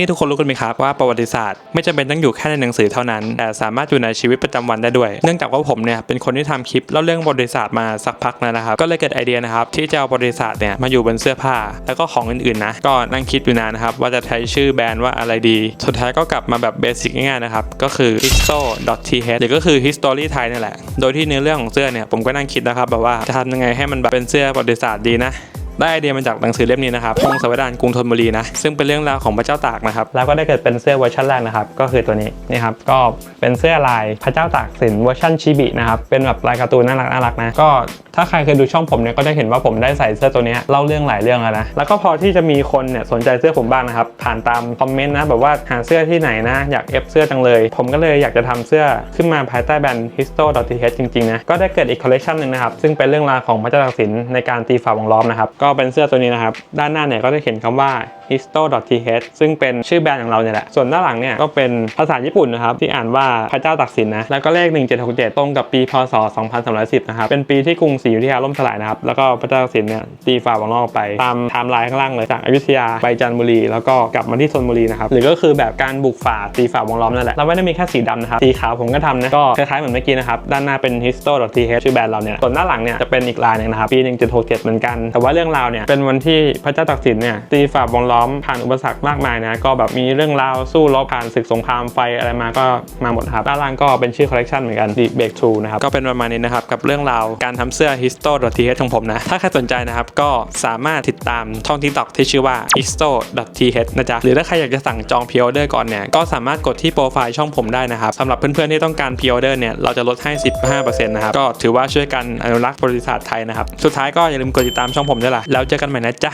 นี่ทุกคนรู้กันไหมครับว่าประวัติศาสตร์ไม่จำเป็นต้องอยู่แค่ในหนังสือเท่านั้น แต่สามารถอยู่ในชีวิตประจำวันได้ด้วย เนื่องจากว่าผมเนี่ยเป็นคนที่ทำคลิปเล่าเรื่องประวัติศาสตร์มาสักพักแล้วนะครับ ก็เลยเกิดไอเดียนะครับที่จะเอาประวัติศาสตร์เนี่ยมาอยู่บนเสื้อผ้า แล้วก็ของอื่นๆนะ ก็นั่งคิดอยู่นานนะครับว่าจะใช้ชื่อแบรนด์ว่าอะไรดี สุดท้ายก็กลับมาแบบเบสิกง่ายๆนะครับ ก็คือ histo.th หรือก็คือ history Thai นั่นแหละ โดยที่เนื้อเรื่องของเสื้อเนี่ยผมก็นั่งคิดนะครับแบบว่าจะทำยังไงให้มันแบบเป็นเสื้อประวัติศาสตร์ดีนะ ได้ไอเดียมาจากหนังสือเล่มนี้นะครับพงศาวดารกรุงธนบุรีนะ ซึ่งเป็นเรื่องราวของพระเจ้าตากนะครับ แล้วก็ได้เกิดเป็นเสื้อเวอร์ชันแรกนะครับ ก็คือตัวนี้นี่ครับ ก็เป็นเสื้อลายพระเจ้าตากสินเวอร์ชันชิบินะครับ เป็นแบบลายการ์ตูนน่ารักน่ารักนะ ก็ถ้าใครเคยดูช่องผมเนี่ยก็จะเห็นว่าผมได้ใส่เสื้อตัวนี้เล่าเรื่องหลายเรื่องแล้วนะ แล้วก็พอที่จะมีคนเนี่ยสนใจเสื้อผมบ้างนะครับ ผ่านตามคอมเมนต์นะแบบว่าหาเสื้อที่ไหนนะ อยากเอฟเสื้อจังเลย ผมก็เลยอยากจะทำเสื้อขึ้นมาภายใต้แบรนด์ histo.th จริงๆนะ ก็ได้เกิดอีกคอลเลคชันหนึ่งนะครับ ซึ่งเป็นเรื่องราวของพระเจ้าตากสินในการตีฝาวงล้อมนะครับ ก็เป็นเสื้อตัวนี้นะครับ ด้านหน้าเนี่ยก็จะเขียนคำว่า histo.th ซึ่งเป็นชื่อแบรนด์ของเราเนี่ยแหละ ส่วนด้านหลังเนี่ยก็เป็นภาษาญี่ปุ่นนะครับที่อ่านว่าพระเจ้าตากสินนะ แล้วก็เลข1767ตรงกับปีพศ2310นะครับเป็นปีที่กรุงศรีอยุธยาล่มสลายนะครับ แล้วก็พระเจ้าสินเนี่ยตีฝ่าวังนอกไปตามไทม์ไลน์ข้างล่างเลยจากอยุธยาไปจันทบุรี แล้วก็กลับมาที่ธนบุรีนะครับหรือก็คือแบบการบุกฝ่าตีฝ่าวังล้อมนั่นแหละเราไม่ได้มีแค่สีดำนะครับสีขาวผมก็ทำนะก็คล้ายๆเหมือนเมื่อกี้นะครับด้านหน้าเป็น histo.th ชื่อแบรนด์เราเนี่ยส่วนด้านหลังเนี่ยจะเป็นอีกลายนึงนะครับปี1767เหมือนกัน แต่ว่าเรื่องราวเนี่ยเป็นวันที่พระเจ้าตากสินเนี่ยตีฝ่าวังล้อมผ่านอุปสรรคมากมายนะก็แบบมีเรื่องราวสู้รบผ่านศึกสงครามไฟอะไรมาก็มาหมดครับด้านล่างก็เป็นชื่อคอลเลคชันเหมือนกัน The Break True นะครับก็เป็นประมาณนี้นะครับกับเรื่องราวการทำเสื้อ histo.th ของผมนะ ถ้าใครสนใจนะครับ ก็สามารถติดตามช่อง TikTok ที่ชื่อว่า histo.th นะจ๊ะ หรือถ้าใครอยากจะสั่งจองพิออเดอร์ก่อนเนี่ย ก็สามารถกดที่โปรไฟล์ช่องผมได้นะครับสำหรับเพื่อนๆที่ต้องการพิออเดอร์เนี่ย เราจะลดให้ 15%นะครับ ก็ถือว่าช่วยกันอนุรักษ์บริษัทไทยนะครับ สุดท้ายก็อย่าลืมกดติดตามช่องผมด้วยล่ะ แล้วเจอกันใหม่นะจ๊ะ